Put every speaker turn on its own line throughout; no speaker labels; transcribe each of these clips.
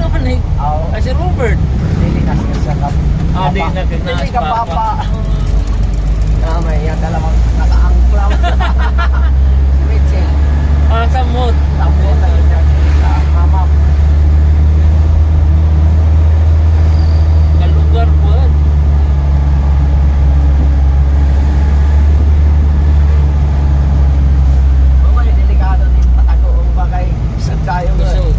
naman eh.
Oo.
Ay, si Robert.
Dili kasi sa kap.
Ah, di na
Dili ka
papa.
Ah, may yan dalawang nakaangklaw. Si Mitchell.
Ah, samot.
Tapos na yun yan. Sa mama.
Kalugar po yan.
Mga yung delikado din patago ang bagay. Isang tayo.
Isod.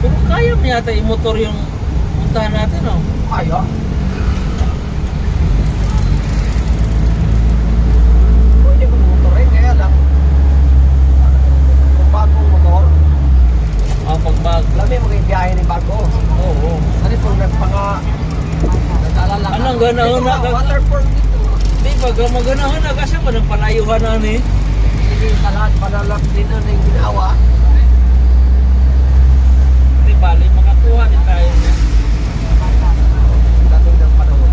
Pero kaya mo yata i-motor yung puntahan natin, oh.
Kaya? Pwede kong motorin, kaya lang. Kung bagong motor,
Ah, pagbag.
lami mo kayo biyahe ni bago.
Oo. Oh,
Ano kung nagpanga... Nag-alala ka.
Anong ganaon
Dito
na
Waterfall dito.
Di ba, gamaganahan na kasi pa ng palayuhan na ni.
Hindi sa lahat palalak din na yung ginawa.
Bali, makakuha din tayo.
Dating ng panahon.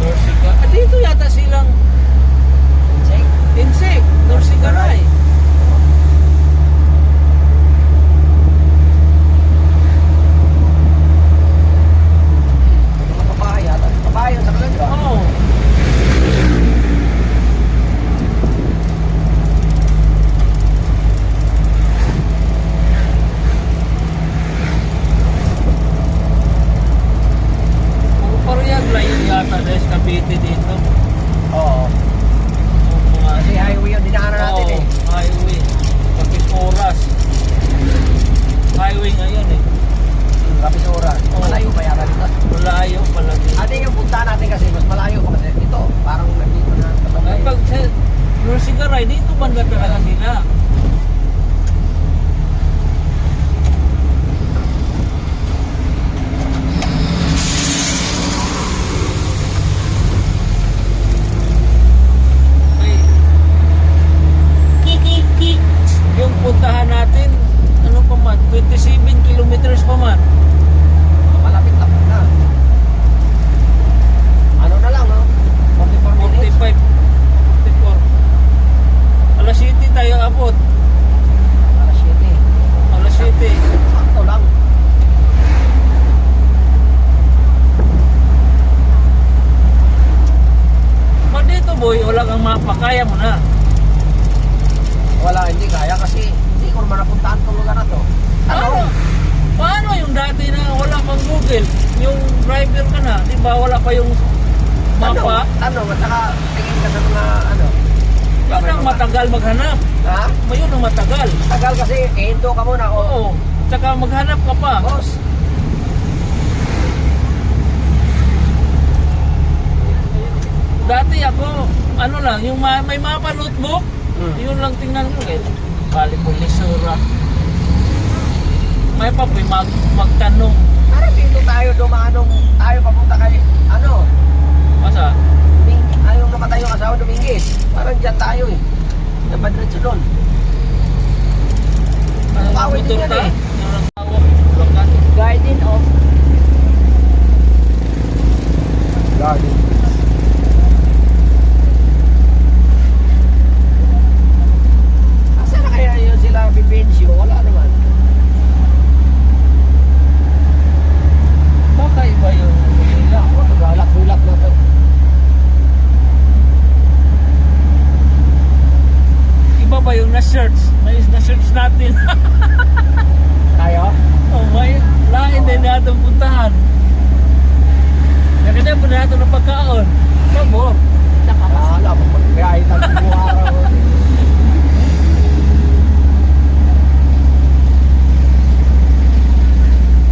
Norsiga. Ah, dito yata silang
Check.
insik. Norsigaray.
Mga babae yata. Babae yun sa kanila.
Oo. Puro parehag layo yata dahil sa Cavite dito.
Oo.
Ang mga
Kasi highway yun, dinaanan natin eh.
Oo, highway. Pati oras. Highway ngayon eh.
Kapisura.
Oo.
Malayo pa yata dito.
Malayo pala dito.
Ate yung punta natin kasi mas malayo pa kasi dito. Parang nandito na sa
Ay,
bagay.
pag sa Norsigaray, dito banda talaga sila. Ay, yung puntahan natin, ano pa man, 27 kilometers pa man.
Malapit na po na. Ano na lang, no? 44 minutes.
45, 44. Alas 7 tayo abot.
Alas 7.
Alas 7.
Sakto lang.
Pag dito boy, wala kang mapa, kaya mo na.
Wala, hindi kaya kasi hindi ko naman napuntahan itong lugar na to. Ano?
Paano? Paano yung dati na wala pang Google? Yung driver ka na, di ba wala pa yung mapa?
Tanong, at saka tingin ka sa mga ano.
Yun ang matagal maghanap.
Ha?
Yun ang matagal.
Tagal kasi, ihinto ka muna. O,
Oo. Tsaka maghanap ka pa.
boss.
Dati ako, ano lang, yung ma- may mapa notebook,
Hmm.
yun lang tingnan ko. Eh. Bali po lisura. May pa po mag, magtanong.
Parang dito tayo dumanong, tayo papunta kay, ano,
Masa?
Ming, ayaw namatay yung asawa Dominguez. Parang dyan tayo eh. Napadretso doon.
Ano
Bawal din yan
ta?
eh.
Yung nagtawag, lokat.
Garden of... Garden. Asa na kaya yun sila bibensyo? Wala naman.
Baka iba yung nila.
Ako, naglalak-bulak na to.
Ba yung na-search? May na-search natin.
Tayo?
oh, may lain din natin puntahan. Nakita po natin ng pagkaon. Sabor.
Nakakala mo tayo buong araw.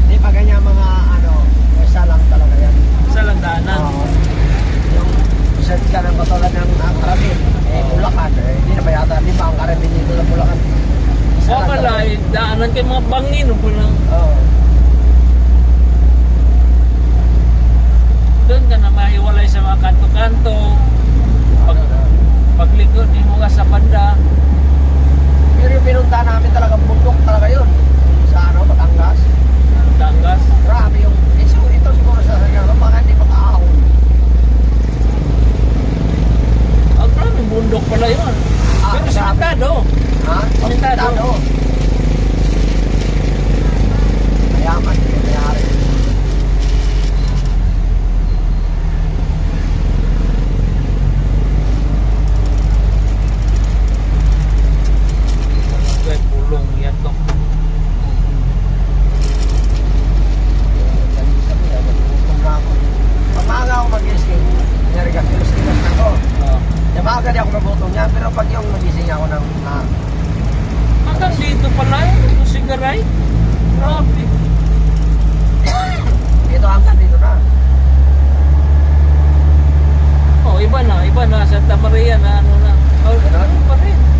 Hindi pa ganyan mga ano, isa lang talaga yan.
Sa lang daanan. Naman kayo mga bangin, no po lang.
Oo. Oh.
Doon ka na mahiwalay sa mga kanto-kanto. Pag, paglikod, di mo ka sa banda.
Pero yung pinunta namin
talaga, bundok talaga yun. ano, Santa Maria na ano na. Oh, ano pa rin.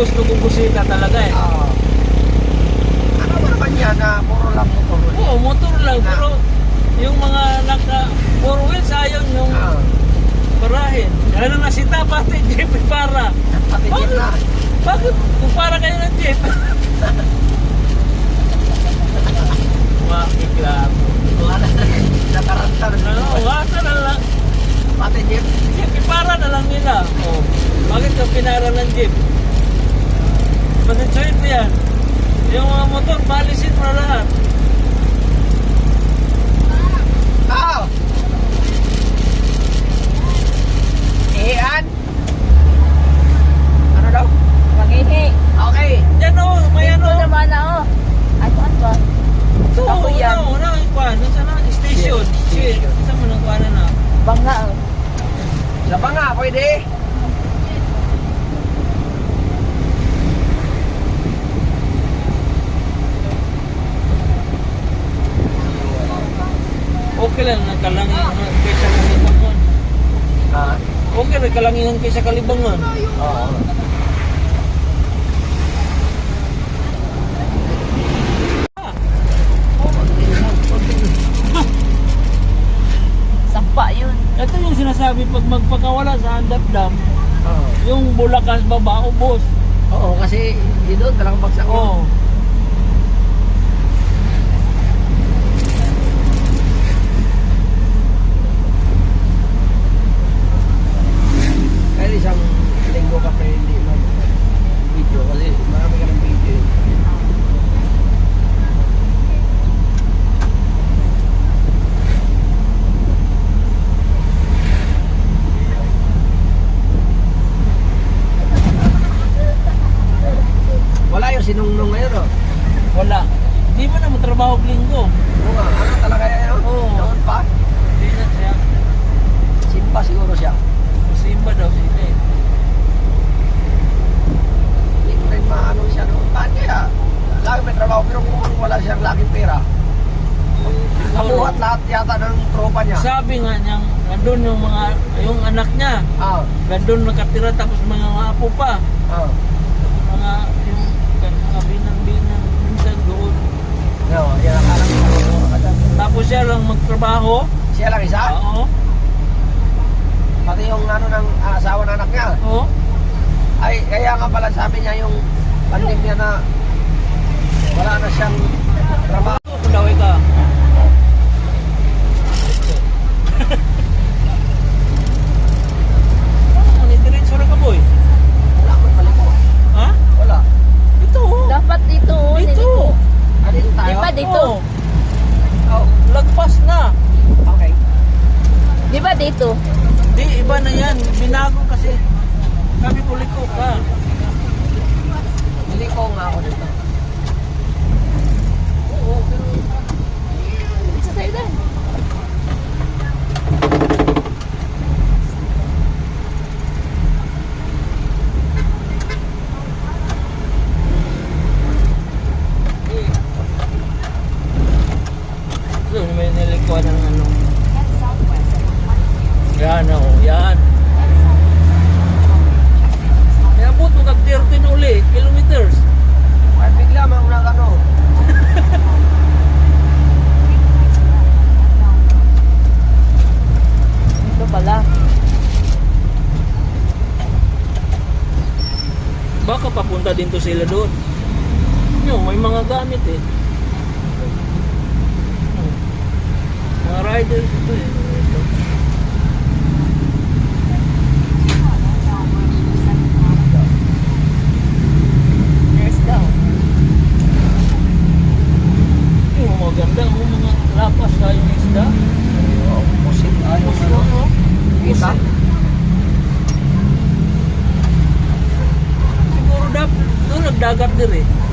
gusto kong kusina talaga eh.
Oo. Ano ba naman yan na puro lang motor? Eh?
Oo, motor lang. Na. Pero yung mga naka four wheels ayon yung uh. Ano na si Tapate, jeep para.
Pati jeep na.
Bakit? Kung para kayo ng jeep. Makiklap.
Wala na. Nakaranta na.
Ano, wasa na lang.
Pati jeep.
Jeep, para na lang nila. Oh. Bakit ka pinara ng jeep? Pag-enjoy ko yan. Yung mga motor, balisin mo na lahat.
Okay
lang, nagkalangihan kaysa kalibangon.
Ah?
Okay, nagkalangihan kaysa kalibangon.
Oo.
Sampa yun.
Ito yung sinasabi pag magpakawala sa handapdam,
oh.
yung bulakas baba ubos.
Oo, kasi yun doon, talagang bagsak.
Oo.
Oh. Siyang laking pera. Nabuhat lahat yata ng tropa niya.
Sabi nga niyang, nandun yung mga, yung anak niya,
Ah,
nandun nakatira tapos mga apo pa.
ah.
Mga, yung, mga binang-binang, minsan doon.
Yo, yan ang alam ko.
Tapos siya lang magtrabaho.
Siya lang isa?
Oo.
Pati yung ano ng asawa ng anak niya.
Oo.
Ay, kaya nga pala sabi niya yung pandemya na wala na siyang trabaho.
Ha?
Wala.
Ito oh.
Dapat dito. oh?
Oo.
Oh,
Lagpas na.
okay.
Di ba dito?
Di, iba na yan. Binago kasi. Sabi ko liko ka.
Hindi ko nga ako dito.
Sa'yo din.
Doon may nilikuan ng ano. Yan o, yan. Kaya abot mo kag 13 na uli, kilometers.
Ay, bigla mang nag ano.
pala.
Baka papunta din to sila doon. Yung, may mga gamit eh. Mga riders ito eh. Ito.
There's daw.
Yung mga ganda, yung mga lapas tayo ng isda.
Oh, pusit. Ay, yung
Gusto
ano.
mo?
Kita?
Siguro dapat